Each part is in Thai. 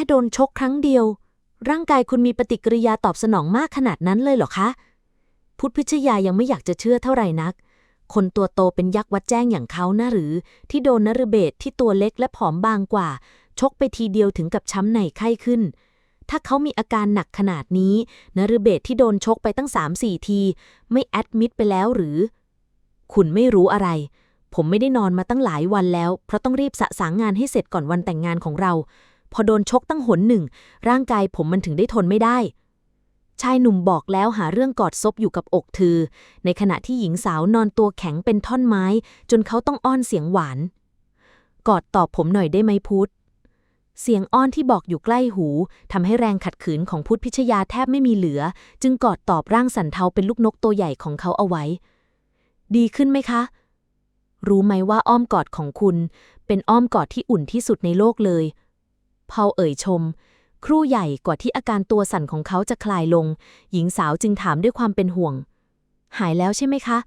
ค่โดนชกครั้งเดียว ร่างกายคุณมีปฏิกิริยาตอบสนองมากขนาดนั้นเลยเหรอคะ พุทธพิชยายังไม่อยากจะเชื่อเท่าไหร่นัก คนตัวโตเป็นยักษ์วัดแจ้งอย่างเขานะหรือ ที่โดนนรเบศที่ตัวเล็กและผอมบางกว่า ชกไปทีเดียวถึงกับช้ำในไข้ขึ้น ถ้าเขามีอาการหนักขนาดนี้นรเบศที่โดนชกไปตั้ง3-4ที ไม่แอดมิดไปแล้วหรือ คุณไม่รู้อะไรผมไม่ได้นอนมาตั้งหลายวันแล้ว เพราะต้องรีบสะสางงานให้เสร็จก่อนวันแต่งงานของเรา พอโดนชกตั้งหนหนึ่ง ร่างกายผมมันถึงได้ทนไม่ได้ ชายหนุ่มบอกแล้วหาเรื่องกอดซบอยู่กับอกเธอ ในขณะที่หญิงสาวนอนตัวแข็งเป็นท่อนไม้ จนเขาต้องอ้อนเสียงหวาน กอดตอบผมหน่อยได้ไหมพุทธเสียงอ้อนที่บอกอยู่ใกล้หูทำให้แรงขัดขืนของพุทธพิชยาแทบไม่มีเหลือ จึงกอดตอบร่างสันเทาเป็นลูกนกตัวใหญ่ของเขาเอาไว้ ดีขึ้นไหมคะ รู้ไหมว่าอ้อมกอดของคุณ เป็นอ้อมกอดที่อุ่นที่สุดในโลกเลย พอลเอ่ยชม ครู่ใหญ่กว่าที่อาการตัวสั่นของเขาจะคลายลง หญิงสาวจึงถามด้วยความเป็นห่วง หายแล้วใช่ไหมคะ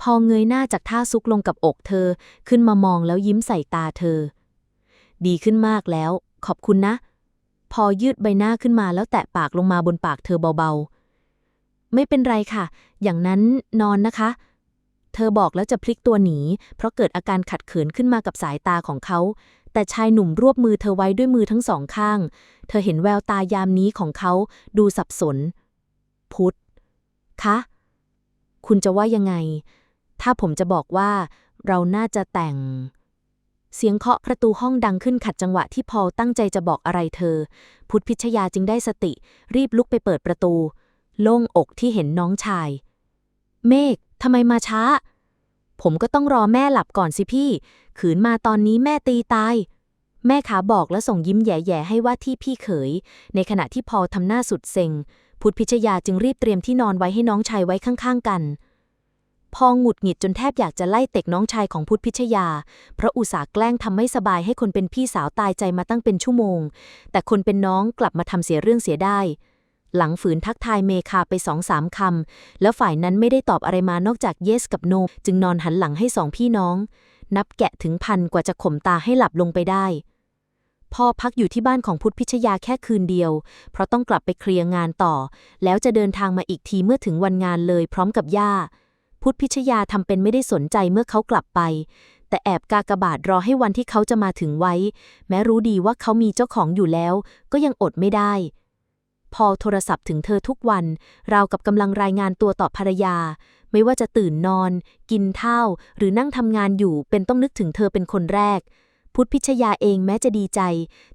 พอเงยหน้าจากท่าซุกลงกับอกเธอ ขึ้นมามองแล้วยิ้มใส่ตาเธอ ดีขึ้นมากแล้ว ขอบคุณนะ พอยืดใบหน้าขึ้นมาแล้วแตะปากลงมาบนปากเธอเบาๆ ไม่เป็นไรค่ะ อย่างนั้นนอนนะคะเธอบอกแล้วจะพลิกตัวหนี เพราะเกิดอาการขัดเขินขึ้นมากับสายตาของเขา แต่ชายหนุ่มรวบมือเธอไว้ด้วยมือทั้งสองข้าง เธอเห็นแววตายามนี้ของเขาดูสับสน พุทธคะ คุณจะว่ายังไง ถ้าผมจะบอกว่าเราน่าจะแต่ง เสียงเคาะประตูห้องดังขึ้นขัดจังหวะที่พอลตั้งใจจะบอกอะไรเธอ พุทธพิชยาจึงได้สติ รีบลุกไปเปิดประตู โล่งอกที่เห็นน้องชาย เมฆทำไมมาช้า ผมก็ต้องรอแม่หลับก่อนสิพี่ ขืนมาตอนนี้แม่ตีตาย แม่ขาบอกและส่งยิ้มแย่ๆให้ว่าที่พี่เขย ในขณะที่พอลทำหน้าสุดเซ็ง พุทธพิชยาจึงรีบเตรียมที่นอนไว้ให้น้องชายไว้ข้างๆกัน พอหงุดหงิดจนแทบอยากจะไล่เตะน้องชายของพุทธพิชยา เพราะอุตส่าห์แกล้งทำไม่สบายให้คนเป็นพี่สาวตายใจมาตั้งเป็นชั่วโมง แต่คนเป็นน้องกลับมาทำเสียเรื่องเสียได้ หลังฝืนทักทายเมคาไปสองสามคำ แล้วฝ่ายนั้นไม่ได้ตอบอะไรมานอกจาก yes กับ no จึงนอนหันหลังให้สองพี่น้อง นับแกะถึงพันกว่าจะข่มตาให้หลับลงไปได้ พ่อพักอยู่ที่บ้านของพุทธพิชยาแค่คืนเดียว เพราะต้องกลับไปเคลียร์งานต่อ แล้วจะเดินทางมาอีกทีเมื่อถึงวันงานเลยพร้อมกับย่า พุทธพิชยาทำเป็นไม่ได้สนใจเมื่อเขากลับไปแต่แอบกากบาทรอให้วันที่เขาจะมาถึงไว้ แม้รู้ดีว่าเขามีเจ้าของอยู่แล้ว ก็ยังอดไม่ได้ พอโทรศัพท์ถึงเธอทุกวัน เรากับกำลังรายงานตัวต่อภรรยา ไม่ว่าจะตื่นนอน กินข้าว หรือนั่งทำงานอยู่ เป็นต้องนึกถึงเธอเป็นคนแรก พุทธพิชยาเองแม้จะดีใจ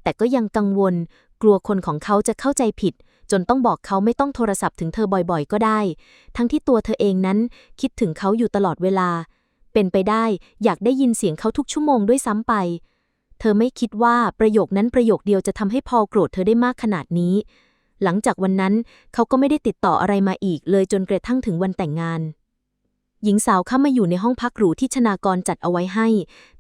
แต่ก็ยังกังวล กลัวคนของเขาจะเข้าใจผิด จนต้องบอกเขาไม่ต้องโทรศัพท์ถึงเธอบ่อยๆ ก็ได้ ทั้งที่ตัวเธอเองนั้นคิดถึงเขาอยู่ตลอดเวลา เป็นไปได้อยากได้ยินเสียงเขาทุกชั่วโมงด้วยซ้ำไปเธอไม่คิดว่าประโยคนั้นประโยคเดียวจะทำให้พอลโกรธเธอได้มากขนาดนี้ หลังจากวันนั้นเขาก็ไม่ได้ติดต่ออะไรมาอีกเลยจนกระทั่งถึงวันแต่งงาน หญิงสาวเข้ามาอยู่ในห้องพักหรูที่ธนากรจัดเอาไว้ให้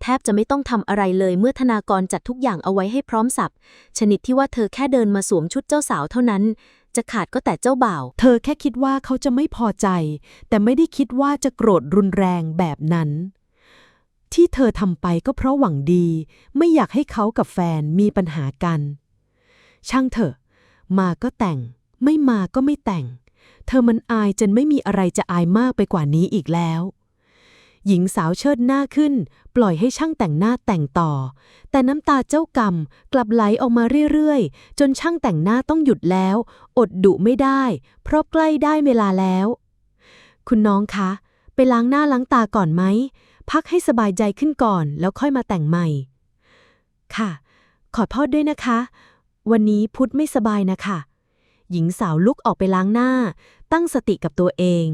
แทบจะไม่ต้องทำอะไรเลยเมื่อธนากรจัดทุกอย่างเอาไว้ให้พร้อมสับชนิดที่ว่าเธอแค่เดินมาสวมชุดเจ้าสาวเท่านั้น จะขาดก็แต่เจ้าบ่าว เธอแค่คิดว่าเขาจะไม่พอใจ แต่ไม่ได้คิดว่าจะโกรธรุนแรงแบบนั้นที่เธอทำไปก็เพราะหวังดี ไม่อยากให้เขากับแฟนมีปัญหากัน ช่างเถอะ มาก็แต่ง ไม่มาก็ไม่แต่ง เธอมันอายจนไม่มีอะไรจะอายมากไปกว่านี้อีกแล้ว หญิงสาวเชิดหน้าขึ้น ปล่อยให้ช่างแต่งหน้าแต่งต่อ แต่น้ำตาเจ้ากรรมกลับไหลออกมาเรื่อยๆ จนช่างแต่งหน้าต้องหยุดแล้ว อดดุไม่ได้ เพราะใกล้ได้เวลาแล้ว คุณน้องคะ ไปล้างหน้าล้างตาก่อนไหม พักให้สบายใจขึ้นก่อนแล้วค่อยมาแต่งใหม่ ค่ะ ขอโทษด้วยนะคะ วันนี้พุธไม่สบายนะคะ หญิงสาวลุกออกไปล้างหน้า ตั้งสติกับตัวเอง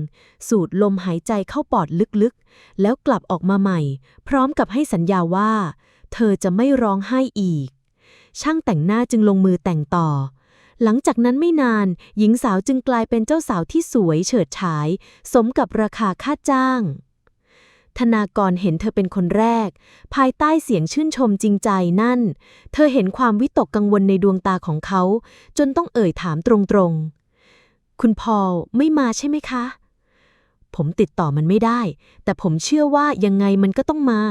สูดลมหายใจเข้าปอดลึกๆ แล้วกลับออกมาใหม่ พร้อมกับให้สัญญาว่า เธอจะไม่ร้องไห้อีก ช่างแต่งหน้าจึงลงมือแต่งต่อ หลังจากนั้นไม่นาน หญิงสาวจึงกลายเป็นเจ้าสาวที่สวยเฉิดฉาย สมกับราคาค่าจ้าง ธนากรเห็นเธอเป็นคนแรก ภายใต้เสียงชื่นชมจริงใจนั่น เธอเห็นความวิตกกังวลในดวงตาของเขา จนต้องเอ่ยถามตรงๆ คุณพอลไม่มาใช่ไหมคะ ผมติดต่อมันไม่ได้ แต่ผมเชื่อว่ายังไงมันก็ต้องมา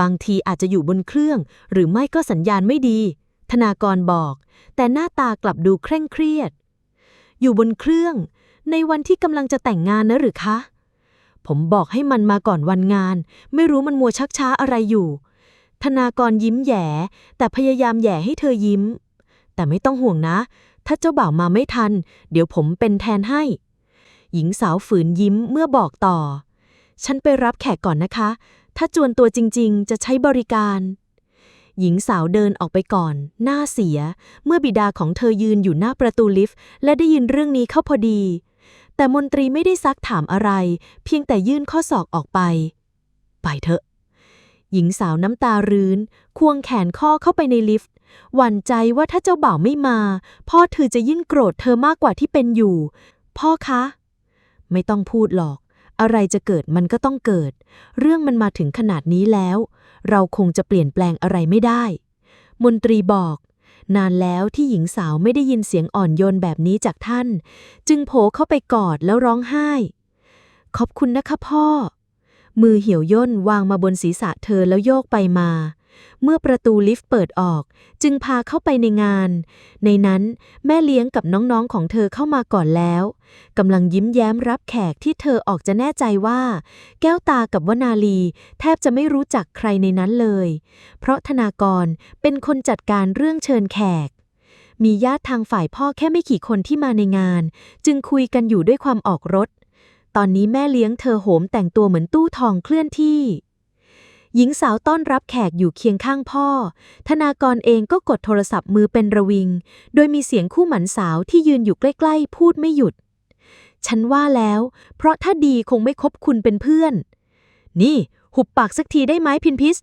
บางทีอาจจะอยู่บนเครื่อง หรือไม่ก็สัญญาณไม่ดี ธนากรบอก แต่หน้าตากลับดูเคร่งเครียด อยู่บนเครื่อง ในวันที่กำลังจะแต่งงานนะหรือคะ ผมบอกให้มันมาก่อนวันงาน ไม่รู้มันมัวชักช้าอะไรอยู่ ธนากรยิ้มแย่แต่พยายามแย่ให้เธอยิ้ม แต่ไม่ต้องห่วงนะ ถ้าเจ้าบ่าวมาไม่ทัน เดี๋ยวผมเป็นแทนให้ หญิงสาวฝืนยิ้มเมื่อบอกต่อ ฉันไปรับแขกก่อนนะคะ ถ้าจวนตัวจริงๆ จะใช้บริการ หญิงสาวเดินออกไปก่อน หน้าเสีย เมื่อบิดาของเธอยืนอยู่หน้าประตูลิฟต์และได้ยินเรื่องนี้เข้าพอดี แต่มนตรีไม่ได้ซักถามอะไร เพียงแต่ยื่นข้อศอกออกไป ไปเถอะ หญิงสาวน้ำตารื้น ควงแขนข้อเข้าไปในลิฟต์ หวั่นใจว่าถ้าเจ้าบ่าวไม่มา พ่อเธอจะยิ่งโกรธเธอมากกว่าที่เป็นอยู่ พ่อคะ ไม่ต้องพูดหรอก อะไรจะเกิดมันก็ต้องเกิด เรื่องมันมาถึงขนาดนี้แล้ว เราคงจะเปลี่ยนแปลงอะไรไม่ได้ มนตรีบอก นานแล้วที่หญิงสาวไม่ได้ยินเสียงอ่อนโยนแบบนี้จากท่าน จึงโผเข้าไปกอดแล้วร้องไห้ ขอบคุณนะคะพ่อ มือเหี่ยวย่นวางมาบนศีรษะเธอแล้วโยกไปมา เมื่อประตูลิฟต์เปิดออก จึงพาเข้าไปในงาน ในนั้นแม่เลี้ยงกับน้องๆของเธอเข้ามาก่อนแล้วกำลังยิ้มแย้มรับแขกที่เธอออกจะแน่ใจว่า แก้วตากับวนาลี แทบจะไม่รู้จักใครในนั้นเลย เพราะธนากรเป็นคนจัดการเรื่องเชิญแขกมีญาติทางฝ่ายพ่อแค่ไม่กี่คนที่มาในงาน จึงคุยกันอยู่ด้วยความออกรถ ตอนนี้แม่เลี้ยงเธอโหมแต่งตัวเหมือนตู้ทองเคลื่อนที่ หญิงสาวต้อนรับแขกอยู่เคียงข้างพ่อ ธนากรเองก็กดโทรศัพท์มือเป็นระวิง โดยมีเสียงคู่หมันสาวที่ยืนอยู่ใกล้ๆ พูดไม่หยุด ฉันว่าแล้ว เพราะถ้าดีคงไม่คบคุณเป็นเพื่อน นี่ หุบปากสักทีได้ไหมพินพิส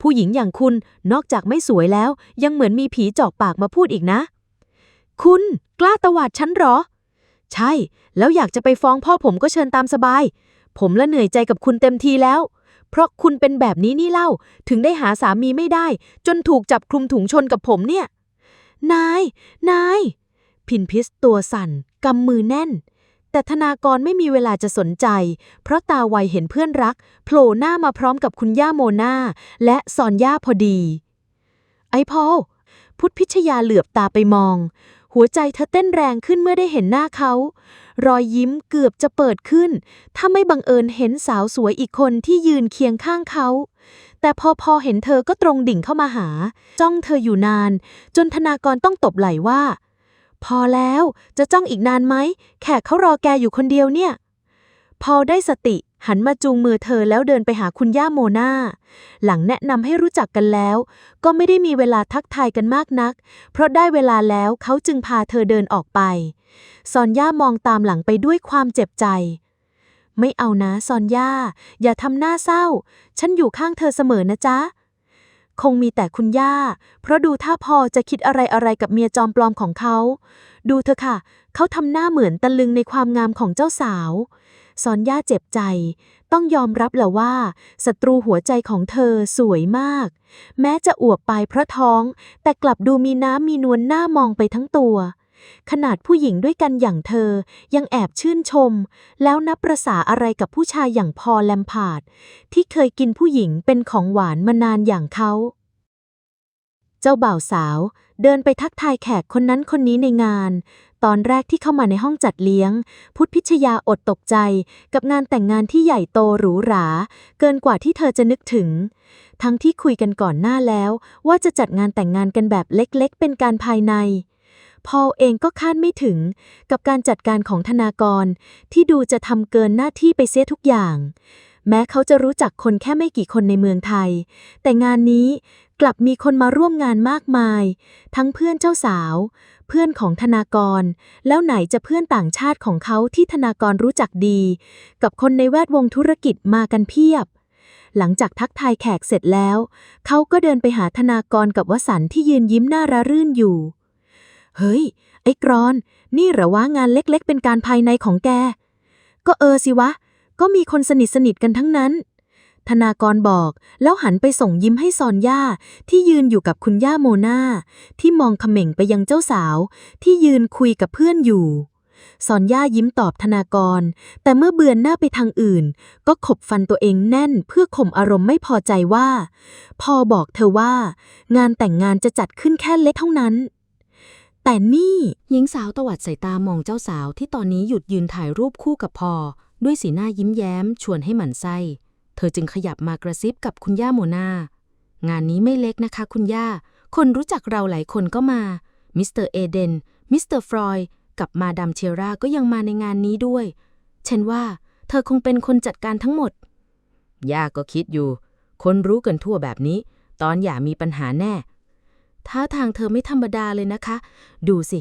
ผู้หญิงอย่างคุณนอกจากไม่สวยแล้ว ยังเหมือนมีผีจอกปากมาพูดอีกนะ คุณ กล้าตวาดฉันเหรอ ใช่ แล้วอยากจะไปฟ้องพ่อผมก็เชิญตามสบาย ผมละเหนื่อยใจกับคุณเต็มทีแล้ว เพราะคุณเป็นแบบนี้นี่เล่า ถึงได้หาสามีไม่ได้ จนถูกจับคลุมถุงชนกับผมเนี่ย นาย นาย พินพิสตัวสั่น กำมือแน่น แต่ธนากรไม่มีเวลาจะสนใจ เพราะตาไวเห็นเพื่อนรักโผล่หน้ามาพร้อมกับคุณย่าโมนาและซอนย่าพอดี ไอพอลพุทธพิชยาเหลือบตาไปมอง หัวใจเธอเต้นแรงขึ้นเมื่อได้เห็นหน้าเขา รอยยิ้มเกือบจะเปิดขึ้น ถ้าไม่บังเอิญเห็นสาวสวยอีกคนที่ยืนเคียงข้างเขา แต่พอพอเห็นเธอก็ตรงดิ่งเข้ามาหา จ้องเธออยู่นาน จนธนากรต้องตบไหล่ว่า พอแล้วจะจ้องอีกนานไหม แขกเขารอแกอยู่คนเดียวเนี่ย พอได้สติหันมาจูงมือเธอแล้วเดินไปหาคุณย่าโมนาหลังแนะนำให้รู้จักกันแล้ว ก็ไม่ได้มีเวลาทักทายกันมากนัก เพราะได้เวลาแล้วเขาจึงพาเธอเดินออกไป ซอนย่ามองตามหลังไปด้วยความเจ็บใจ ไม่เอานะซอนย่า อย่าทำหน้าเศร้า ฉันอยู่ข้างเธอเสมอนะจ๊ะ คงมีแต่คุณย่า เพราะดูท่าพอจะคิดอะไรอะไรกับเมียจอมปลอมของเขา ดูเถอค่ะ เขาทำหน้าเหมือนตะลึงในความงามของเจ้าสาวซอนย่าเจ็บใจ ต้องยอมรับแหละว่าศัตรูหัวใจของเธอสวยมาก แม้จะอวบไปเพราะท้อง แต่กลับดูมีน้ำมีนวลหน้ามองไปทั้งตัว ขนาดผู้หญิงด้วยกันอย่างเธอ ยังแอบชื่นชม แล้วนับประษาอะไรกับผู้ชายอย่างพอแลมพาดที่เคยกินผู้หญิงเป็นของหวานมานานอย่างเขา เจ้าบ่าวสาวเดินไปทักทายแขกคนนั้นคนนี้ในงาน ตอนแรกที่เข้ามาในห้องจัดเลี้ยง พุทธพิชยาอดตกใจกับงานแต่งงานที่ใหญ่โตหรูหรา เกินกว่าที่เธอจะนึกถึง ทั้งที่คุยกันก่อนหน้าแล้ว ว่าจะจัดงานแต่งงานกันแบบเล็กๆ เป็นการภายใน พอลเองก็คาดไม่ถึงกับการจัดการของธนากร ที่ดูจะทำเกินหน้าที่ไปเสียทุกอย่าง แม้เขาจะรู้จักคนแค่ไม่กี่คนในเมืองไทย แต่งานนี้กลับมีคนมาร่วมงานมากมาย ทั้งเพื่อนเจ้าสาว เพื่อนของธนากร แล้วไหนจะเพื่อนต่างชาติของเขาที่ธนากรรู้จักดี กับคนในแวดวงธุรกิจมากันเพียบหลังจากทักทายแขกเสร็จแล้ว เขาก็เดินไปหาธนากรกับวสันที่ยืนยิ้มหน้าระรื่นอยู่ เฮ้ย ไอ้กรอน นี่หรอวะงานเล็กๆ เป็นการภายในของแก ก็เออสิวะ ก็มีคนสนิทสนิทกันทั้งนั้น ธนากรบอก แล้วหันไปส่งยิ้มให้ซอนย่า ที่ยืนอยู่กับคุณย่าโมนาที่มองเขม่งไปยังเจ้าสาว ที่ยืนคุยกับเพื่อนอยู่สอนย่ายิ้มตอบธนากร แต่เมื่อเบือนหน้าไปทางอื่น ก็ขบฟันตัวเองแน่นเพื่อข่มอารมณ์ไม่พอใจว่า พอบอกเธอว่า งานแต่งงานจะจัดขึ้นแค่เล็กเท่านั้น แต่นี่หญิงสาวตวัดสายตามองเจ้าสาวที่ตอนนี้หยุดยืนถ่ายรูปคู่กับพอ ด้วยสีหน้ายิ้มแย้ม ชวนให้หมั่นไส้ เธอจึงขยับมากระซิบกับคุณย่าโมนา งานนี้ไม่เล็กนะคะคุณย่า คนรู้จักเราหลายคนก็มา มิสเตอร์เอเดน มิสเตอร์ฟรอยกับมาดามเชราก็ยังมาในงานนี้ด้วย ฉันว่า เธอคงเป็นคนจัดการทั้งหมด ย่าก็คิดอยู่ คนรู้กันทั่วแบบนี้ ตอนอย่ามีปัญหาแน่ ท่าทางเธอไม่ธรรมดาเลยนะคะ ดูสิ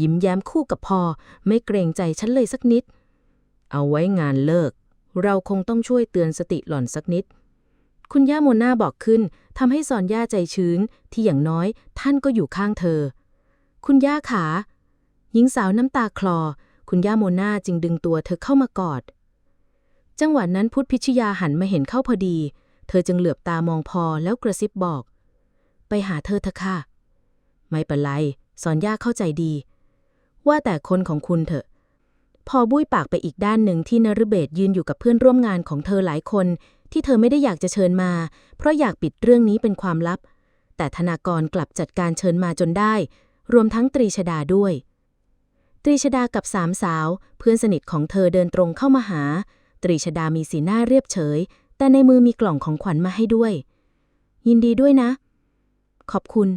ยิ้มแย้มคู่กับพอ ไม่เกรงใจฉันเลยสักนิด เอาไว้งานเลิก เราคงต้องช่วยเตือนสติหล่อนสักนิด คุณย่าโมนาบอกขึ้นทำให้สอนย่าใจชื้น ที่อย่างน้อยท่านก็อยู่ข้างเธอ คุณย่าขา หญิงสาวน้ำตาคลอ คุณย่าโมนาจึงดึงตัวเธอเข้ามากอด จังหวะนั้นพุทธพิชยาหันมาเห็นเข้าพอดี เธอจึงเหลือบตามองพอแล้วกระซิบบอก ไปหาเธอเถอะค่ะ ไม่เป็นไร สอนย่าเข้าใจดี ว่าแต่คนของคุณเถอะ พอบุ้ยปากไปอีกด้านหนึ่งที่นฤเบศยืนอยู่กับเพื่อนร่วมงานของเธอหลายคน ที่เธอไม่ได้อยากจะเชิญมา เพราะอยากปิดเรื่องนี้เป็นความลับ แต่ธนากรกลับจัดการเชิญมาจนได้ รวมทั้งตรีชดาด้วย ตรีชดากับสามสาว เพื่อนสนิทของเธอเดินตรงเข้ามาหา ตรีชดามีสีหน้าเรียบเฉย แต่ในมือมีกล่องของขวัญมาให้ด้วยยินดีด้วยนะ ขอบคุณ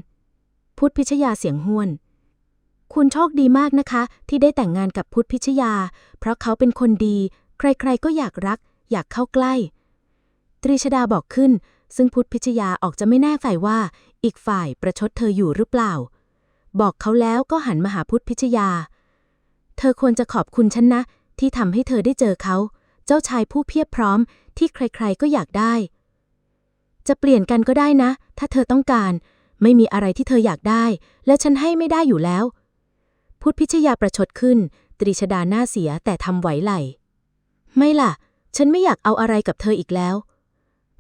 พุทธพิชยาเสียงห้วน คุณโชคดีมากนะคะ ที่ได้แต่งงานกับพุทธพิชยา เพราะเขาเป็นคนดี ใครๆก็อยากรัก อยากเข้าใกล้ ตรีชดาบอกขึ้น ซึ่งพุทธพิชยาออกจะไม่แน่ใจว่า อีกฝ่ายประชดเธออยู่หรือเปล่า บอกเขาแล้วก็หันมาหาพุทธพิชยา เธอควรจะขอบคุณฉันนะ ที่ทำให้เธอได้เจอเขา เจ้าชายผู้เพียบพร้อม ที่ใครๆก็อยากได้จะเปลี่ยนกันก็ได้นะ ถ้าเธอต้องการ ไม่มีอะไรที่เธออยากได้ และฉันให้ไม่ได้อยู่แล้ว พุทธพิชยาประชดขึ้น ตรีชดาหน้าเสียแต่ทำไหวไหล ไม่ล่ะ ฉันไม่อยากเอาอะไรกับเธออีกแล้ว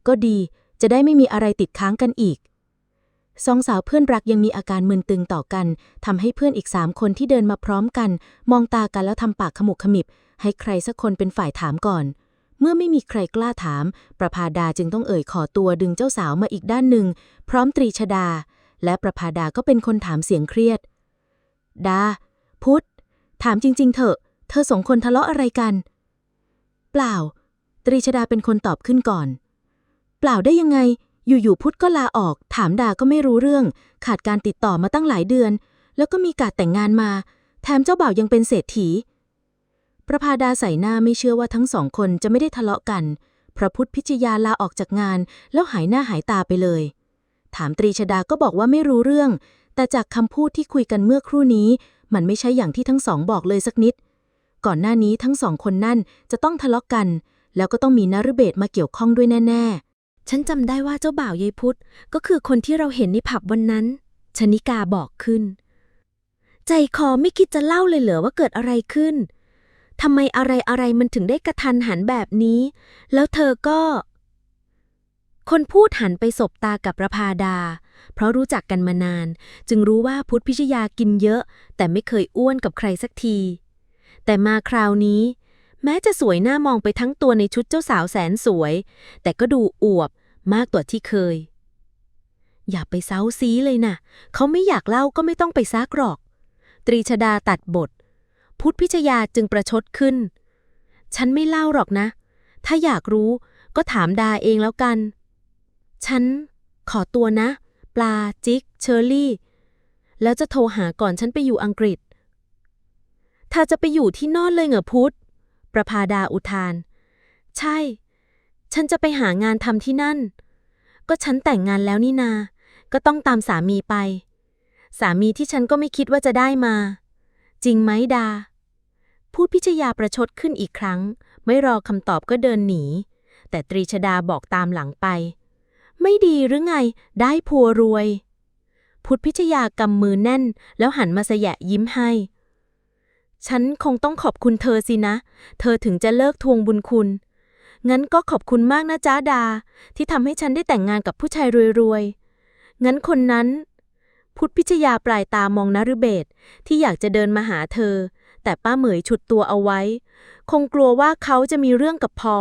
ก็ดีจะได้ไม่มีอะไรติดค้างกันอีกสองสาวเพื่อนรักยังมีอาการมึนตึงต่อกันทำให้เพื่อนอีกสามคนที่เดินมาพร้อมกัน มองตากันแล้วทำปากขมุกขมิบ ให้ใครสักคนเป็นฝ่ายถามก่อน เมื่อไม่มีใครกล้าถาม ประภาดาจึงต้องเอ่ยขอตัวดึงเจ้าสาวมาอีกด้านหนึ่ง พร้อมตรีชดา และประภาดาก็เป็นคนถามเสียงเครียด ดา พุทธ ถามจริง ๆ เถอะ เธอสองคนทะเลาะอะไรกัน เปล่า ตรีชดาเป็นคนตอบขึ้นก่อน เปล่าได้ยังไง อยู่ๆพุทธก็ลาออก ถามดาก็ไม่รู้เรื่อง ขาดการติดต่อมาตั้งหลายเดือน แล้วก็มีการแต่งงานมา แถมเจ้าบ่าวยังเป็นเศรษฐี ประภาดาใส่หน้าไม่เชื่อว่าทั้งสองคนจะไม่ได้ทะเลาะกัน พระพุทธพิจยาลาออกจากงาน แล้วหายหน้าหายตาไปเลย ถามตรีชดาก็บอกว่าไม่รู้เรื่อง แต่จากคำพูดที่คุยกันเมื่อครู่นี้ มันไม่ใช่อย่างที่ทั้งสองบอกเลยสักนิด ก่อนหน้านี้ทั้งสองคนนั่นจะต้องทะเลาะกัน แล้วก็ต้องมีนฤเบศมาเกี่ยวข้องด้วยแน่ ๆ ฉันจำได้ว่าเจ้าบ่าวยายพุทธก็คือคนที่เราเห็นในผับวันนั้น ชนิกาบอกขึ้น ใจคอไม่คิดจะเล่าเลยเหรอว่าเกิดอะไรขึ้น ทำไมอะไรอะไรมันถึงได้กระทันหันแบบนี้ แล้วเธอก็ คนพูดหันไปสบตากับประพาดา เพราะรู้จักกันมานาน จึงรู้ว่าพุทธพิชยากินเยอะ แต่ไม่เคยอ้วนกับใครสักที แต่มาคราวนี้ แม้จะสวยหน้ามองไปทั้งตัวในชุดเจ้าสาวแสนสวย แต่ก็ดูอวบมากกว่าที่เคย อย่าไปเซาซีเลยน่ะ เขาไม่อยากเล่าก็ไม่ต้องไปซักหรอก ตรีชดาตัดบท พุทธพิชยาจึงประชดขึ้น ฉันไม่เล่าหรอกนะ ถ้าอยากรู้ก็ถามดาเองแล้วกัน ฉันขอตัวนะ ปลาจิก เชอร์รี่ แล้วจะโทรหาก่อนฉันไปอยู่อังกฤษถ้าจะไปอยู่ที่นอนเลยเหรอพุทธประภาดาอุทาน ใช่ ฉันจะไปหางานทำที่นั่น ก็ฉันแต่งงานแล้วนี่นา ก็ต้องตามสามีไป สามีที่ฉันก็ไม่คิดว่าจะได้มา จริงไหมดา พูดพิชยาประชดขึ้นอีกครั้ง ไม่รอคำตอบก็เดินหนี แต่ตรีชดาบอกตามหลังไป ไม่ดีหรือไง ได้ผัวรวย พุทธพิชยากำมือแน่น แล้วหันมาสยะยิ้มให้ ฉันคงต้องขอบคุณเธอสินะ เธอถึงจะเลิกทวงบุญคุณ งั้นก็ขอบคุณมากนะจ้าดา ที่ทำให้ฉันได้แต่งงานกับผู้ชายรวยๆ งั้นคนนั้น พุทธพิชยาปลายตามองนฤเบศที่อยากจะเดินมาหาเธอ แต่ป้าเหมยฉุดตัวเอาไว้ คงกลัวว่าเขาจะมีเรื่องกับพอ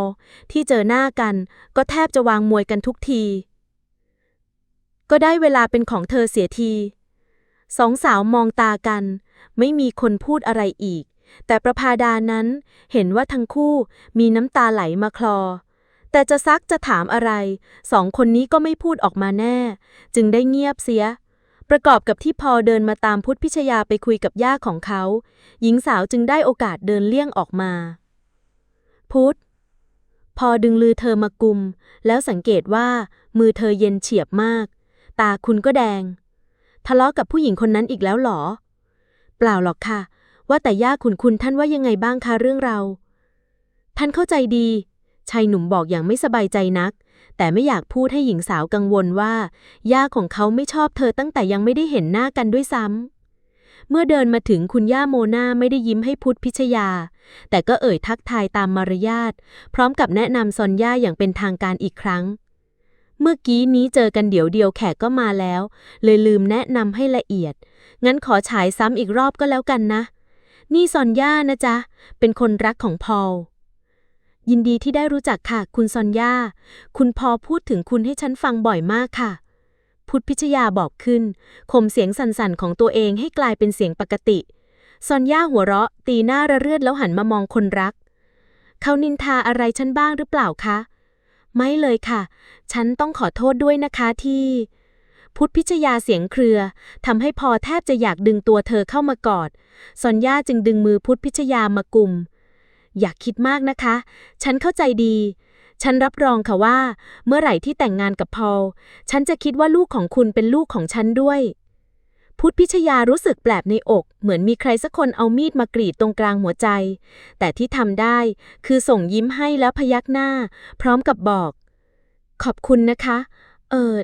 ที่เจอหน้ากัน ก็แทบจะวางมวยกันทุกที ก็ได้เวลาเป็นของเธอเสียที สองสาวมองตากัน ไม่มีคนพูดอะไรอีก แต่ประภาดานั้นเห็นว่าทั้งคู่มีน้ำตาไหลมาคลอแต่จะซักจะถามอะไร สองคนนี้ก็ไม่พูดออกมาแน่ จึงได้เงียบเสีย ประกอบกับที่พอเดินมาตามพุทธพิชยาไปคุยกับย่าของเขา หญิงสาวจึงได้โอกาสเดินเลี่ยงออกมา พุทธพอดึงลือเธอมากุม แล้วสังเกตว่ามือเธอเย็นเฉียบมาก ตาคุณก็แดง ทะเลาะกับผู้หญิงคนนั้นอีกแล้วเหรอ เปล่าหรอกค่ะ ว่าแต่ย่าขุนคุณท่านว่ายังไงบ้างคะเรื่องเรา ท่านเข้าใจดี ชายหนุ่มบอกอย่างไม่สบายใจนัก แต่ไม่อยากพูดให้หญิงสาวกังวลว่า ย่าของเขาไม่ชอบเธอตั้งแต่ยังไม่ได้เห็นหน้ากันด้วยซ้ำ เมื่อเดินมาถึงคุณย่าโมนาไม่ได้ยิ้มให้พุทธพิชยา แต่ก็เอ่ยทักทายตามมารยาท พร้อมกับแนะนำซอนย่าอย่างเป็นทางการอีกครั้ง เมื่อกี้นี้เจอกันเดี๋ยวเดียวแขกก็มาแล้ว เลยลืมแนะนำให้ละเอียด งั้นขอฉายซ้ำอีกรอบก็แล้วกันนะ นี่ซอนย่านะจ๊ะ เป็นคนรักของพอล ยินดีที่ได้รู้จักค่ะ คุณซอนย่าคุณพอพูดถึงคุณให้ฉันฟังบ่อยมากค่ะ พุทธพิชยาบอกขึ้นข่มเสียงสั่นๆของตัวเองให้กลายเป็นเสียงปกติซอนย่าหัวเราะ ตีหน้าระเรื่อดแล้วหันมามองคนรัก เขานินทาอะไรฉันบ้างหรือเปล่าคะ ไม่เลยค่ะ ฉันต้องขอโทษด้วยนะคะที่ พุทธพิชยาเสียงเครือทำให้พอแทบจะอยากดึงตัวเธอเข้ามากอดซอนย่าจึงดึงมือพุทธพิชยามากุม อย่าคิดมากนะคะ ฉันเข้าใจดี ฉันรับรองค่ะว่า เมื่อไหร่ที่แต่งงานกับพอล ฉันจะคิดว่าลูกของคุณเป็นลูกของฉันด้วย พุทธพิชยารู้สึกแปลบในอก เหมือนมีใครสักคนเอามีดมากรีดตรงกลางหัวใจ แต่ที่ทำได้คือส่งยิ้มให้แล้วพยักหน้า พร้อมกับบอก ขอบคุณนะคะ เออ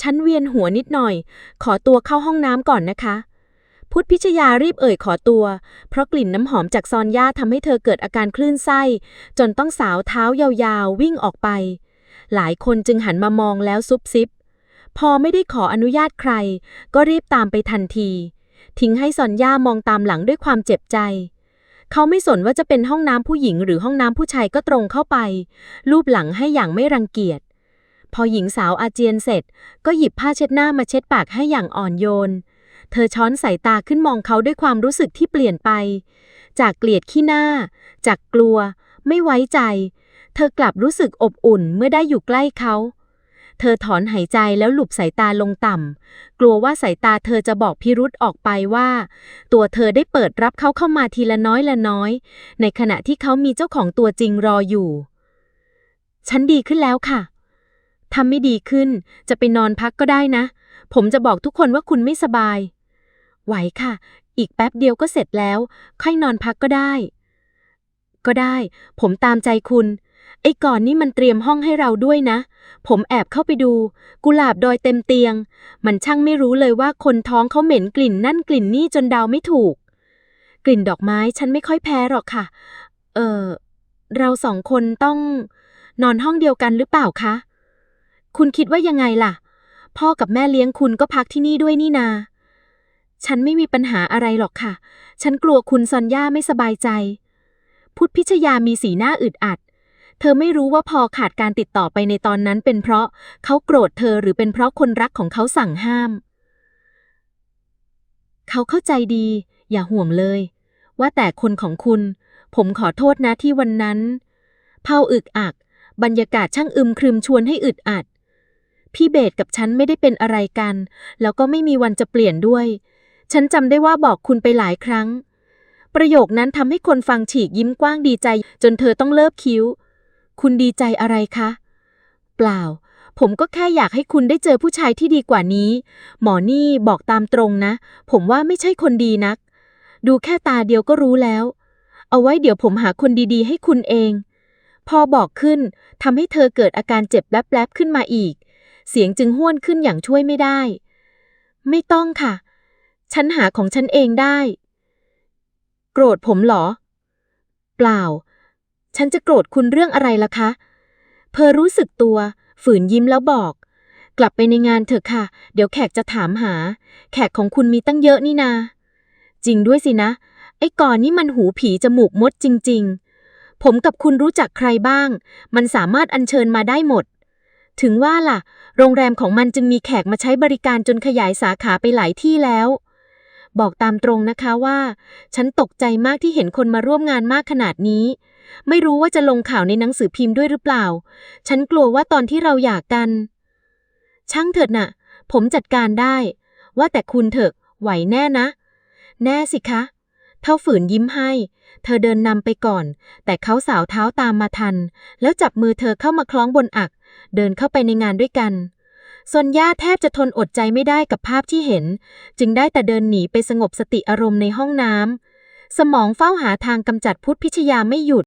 ฉันเวียนหัวนิดหน่อย ขอตัวเข้าห้องน้ำก่อนนะคะ พุทธพิชยารีบเอ่ยขอตัว เพราะกลิ่นน้ำหอมจากซอนย่าทำให้เธอเกิดอาการคลื่นไส้ จนต้องสาวเท้ายาวๆ วิ่งออกไป หลายคนจึงหันมามองแล้วซุบซิบ พอไม่ได้ขออนุญาตใคร ก็รีบตามไปทันที ทิ้งให้ซอนย่ามองตามหลังด้วยความเจ็บใจ เขาไม่สนว่าจะเป็นห้องน้ำผู้หญิงหรือห้องน้ำผู้ชายก็ตรงเข้าไปรูปหลังให้อย่างไม่รังเกียจพอหญิงสาวอาเจียนเสร็จ ก็หยิบผ้าเช็ดหน้ามาเช็ดปากให้อย่างอ่อนโยน เธอช้อนสายตาขึ้นมองเขาด้วยความรู้สึกที่เปลี่ยนไป จากเกลียดขี้หน้า จากกลัว ไม่ไว้ใจ เธอกลับรู้สึกอบอุ่นเมื่อได้อยู่ใกล้เขา เธอถอนหายใจแล้วหลุบสายตาลงต่ำ กลัวว่าสายตาเธอจะบอกพิรุษออกไปว่า ตัวเธอได้เปิดรับเขาเข้ามาทีละน้อยละน้อย ในขณะที่เขามีเจ้าของตัวจริงรออยู่ ฉันดีขึ้นแล้วค่ะทำไม่ดีขึ้น จะไปนอนพักก็ได้นะ ผมจะบอกทุกคนว่าคุณไม่สบาย ไหวค่ะ อีกแป๊บเดียวก็เสร็จแล้ว ค่อยนอนพักก็ได้ ก็ได้ ผมตามใจคุณ ไอ้ก่อนนี่มันเตรียมห้องให้เราด้วยนะ ผมแอบเข้าไปดู กุหลาบดอยเต็มเตียง มันช่างไม่รู้เลยว่าคนท้องเขาเหม็นกลิ่นนั่นกลิ่นนี่จนเดาไม่ถูก กลิ่นดอกไม้ฉันไม่ค่อยแพ้หรอกค่ะ เออเราสองคนต้อง นอนห้องเดียวกันหรือเปล่าคะ คุณคิดว่ายังไงล่ะ พ่อกับแม่เลี้ยงคุณก็พักที่นี่ด้วยนี่นา ฉันไม่มีปัญหาอะไรหรอกค่ะ ฉันกลัวคุณซอนย่าไม่สบายใจ พุทธพิชยามีสีหน้าอึดอัด เธอไม่รู้ว่าพอขาดการติดต่อไปในตอนนั้นเป็นเพราะเขาโกรธเธอหรือเป็นเพราะคนรักของเขาสั่งห้าม เขาเข้าใจดี อย่าห่วงเลย ว่าแต่คนของคุณ ผมขอโทษนะที่วันนั้น เผาอึกอัก บรรยากาศช่างอึมครึมชวนให้อึดอัดพี่เบสกับฉันไม่ได้เป็นอะไรกัน แล้วก็ไม่มีวันจะเปลี่ยนด้วย ฉันจำได้ว่าบอกคุณไปหลายครั้ง ประโยคนั้นทำให้คนฟังฉีกยิ้มกว้างดีใจ จนเธอต้องเลิบคิ้ว คุณดีใจอะไรคะ เปล่า ผมก็แค่อยากให้คุณได้เจอผู้ชายที่ดีกว่านี้ หมอนี่บอกตามตรงนะ ผมว่าไม่ใช่คนดีนัก ดูแค่ตาเดียวก็รู้แล้ว เอาไว้เดี๋ยวผมหาคนดีๆ ให้คุณเอง พอบอกขึ้นทำให้เธอเกิดอาการเจ็บแป๊บๆขึ้นมาอีก เสียงจึงห้วนขึ้นอย่างช่วยไม่ได้ ไม่ต้องค่ะ ฉันหาของฉันเองได้ โกรธผมเหรอ เปล่า ฉันจะโกรธคุณเรื่องอะไรล่ะคะ เพอรู้สึกตัว ฝืนยิ้มแล้วบอก กลับไปในงานเถอะค่ะ เดี๋ยวแขกจะถามหา แขกของคุณมีตั้งเยอะนี่นา จริงด้วยสินะ ไอ้ก่อนนี่มันหูผีจมูกมดจริง ๆ ผมกับคุณรู้จักใครบ้าง มันสามารถอัญเชิญมาได้หมด ถึงว่าล่ะ โรงแรมของมันจึงมีแขกมาใช้บริการจนขยายสาขาไปหลายที่แล้ว บอกตามตรงนะคะว่า ฉันตกใจมากที่เห็นคนมาร่วมงานมากขนาดนี้ ไม่รู้ว่าจะลงข่าวในหนังสือพิมพ์ด้วยหรือเปล่า ฉันกลัวว่าตอนที่เราหย่ากกัน ช่างเถิดน่ะ ผมจัดการได้ ว่าแต่คุณเถอะไหวแน่นะ แน่สิคะ เท่าฝืนยิ้มให้ เธอเดินนำไปก่อน แต่เขาสาวเท้าตามมาทัน แล้วจับมือเธอเข้ามาคล้องบนอัก เดินเข้าไปในงานด้วยกัน ซอนย่าแทบจะทนอดใจไม่ได้กับภาพที่เห็น จึงได้แต่เดินหนีไปสงบสติอารมณ์ในห้องน้ำสมองเฝ้าหาทางกำจัดพุทธพิชยาไม่หยุด